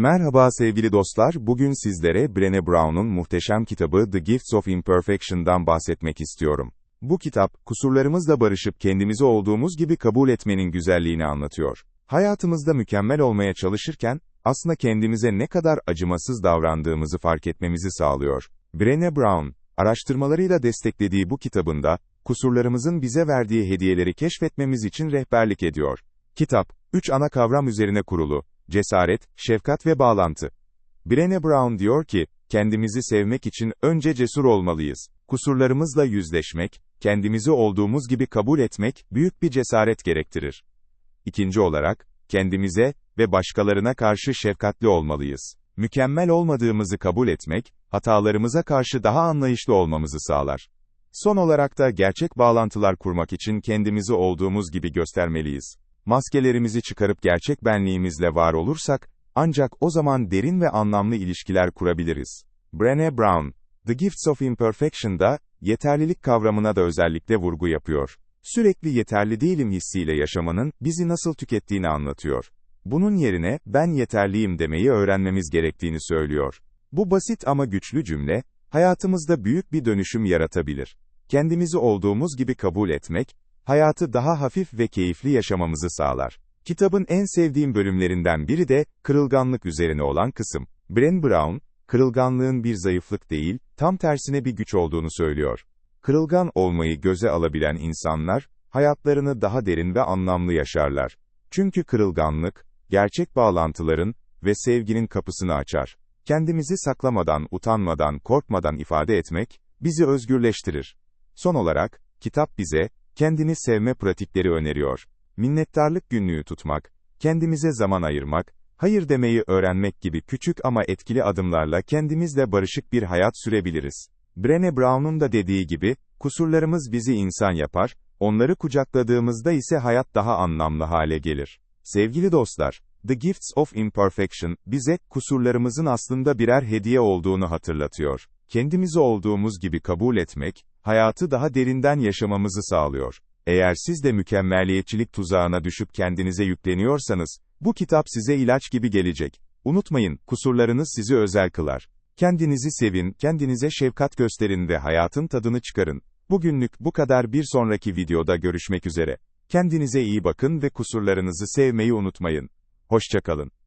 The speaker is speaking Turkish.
Merhaba sevgili dostlar, bugün sizlere Brené Brown'un muhteşem kitabı The Gifts of Imperfection'dan bahsetmek istiyorum. Bu kitap, kusurlarımızla barışıp kendimizi olduğumuz gibi kabul etmenin güzelliğini anlatıyor. Hayatımızda mükemmel olmaya çalışırken, aslında kendimize ne kadar acımasız davrandığımızı fark etmemizi sağlıyor. Brené Brown, araştırmalarıyla desteklediği bu kitabında, kusurlarımızın bize verdiği hediyeleri keşfetmemiz için rehberlik ediyor. Kitap, üç ana kavram üzerine kurulu, cesaret, şefkat ve bağlantı. Brené Brown diyor ki, kendimizi sevmek için önce cesur olmalıyız. Kusurlarımızla yüzleşmek, kendimizi olduğumuz gibi kabul etmek, büyük bir cesaret gerektirir. İkinci olarak, kendimize ve başkalarına karşı şefkatli olmalıyız. Mükemmel olmadığımızı kabul etmek, hatalarımıza karşı daha anlayışlı olmamızı sağlar. Son olarak da gerçek bağlantılar kurmak için kendimizi olduğumuz gibi göstermeliyiz. Maskelerimizi çıkarıp gerçek benliğimizle var olursak, ancak o zaman derin ve anlamlı ilişkiler kurabiliriz. Brené Brown, The Gifts of Imperfection'da, yeterlilik kavramına da özellikle vurgu yapıyor. Sürekli yeterli değilim hissiyle yaşamanın, bizi nasıl tükettiğini anlatıyor. Bunun yerine, ben yeterliyim demeyi öğrenmemiz gerektiğini söylüyor. Bu basit ama güçlü cümle, hayatımızda büyük bir dönüşüm yaratabilir. Kendimizi olduğumuz gibi kabul etmek, hayatı daha hafif ve keyifli yaşamamızı sağlar. Kitabın en sevdiğim bölümlerinden biri de, kırılganlık üzerine olan kısım. Bren Brown, kırılganlığın bir zayıflık değil, tam tersine bir güç olduğunu söylüyor. Kırılgan olmayı göze alabilen insanlar, hayatlarını daha derin ve anlamlı yaşarlar. Çünkü kırılganlık, gerçek bağlantıların ve sevginin kapısını açar. Kendimizi saklamadan, utanmadan, korkmadan ifade etmek, bizi özgürleştirir. Son olarak, kitap bize, kendini sevme pratikleri öneriyor. Minnettarlık günlüğü tutmak, kendimize zaman ayırmak, hayır demeyi öğrenmek gibi küçük ama etkili adımlarla kendimizle barışık bir hayat sürebiliriz. Brené Brown'un da dediği gibi, kusurlarımız bizi insan yapar, onları kucakladığımızda ise hayat daha anlamlı hale gelir. Sevgili dostlar, The Gifts of Imperfection, bize, kusurlarımızın aslında birer hediye olduğunu hatırlatıyor. Kendimizi olduğumuz gibi kabul etmek, hayatı daha derinden yaşamamızı sağlıyor. Eğer siz de mükemmeliyetçilik tuzağına düşüp kendinize yükleniyorsanız, bu kitap size ilaç gibi gelecek. Unutmayın, kusurlarınız sizi özel kılar. Kendinizi sevin, kendinize şefkat gösterin ve hayatın tadını çıkarın. Bugünlük bu kadar bir sonraki videoda görüşmek üzere. Kendinize iyi bakın ve kusurlarınızı sevmeyi unutmayın. Hoşçakalın.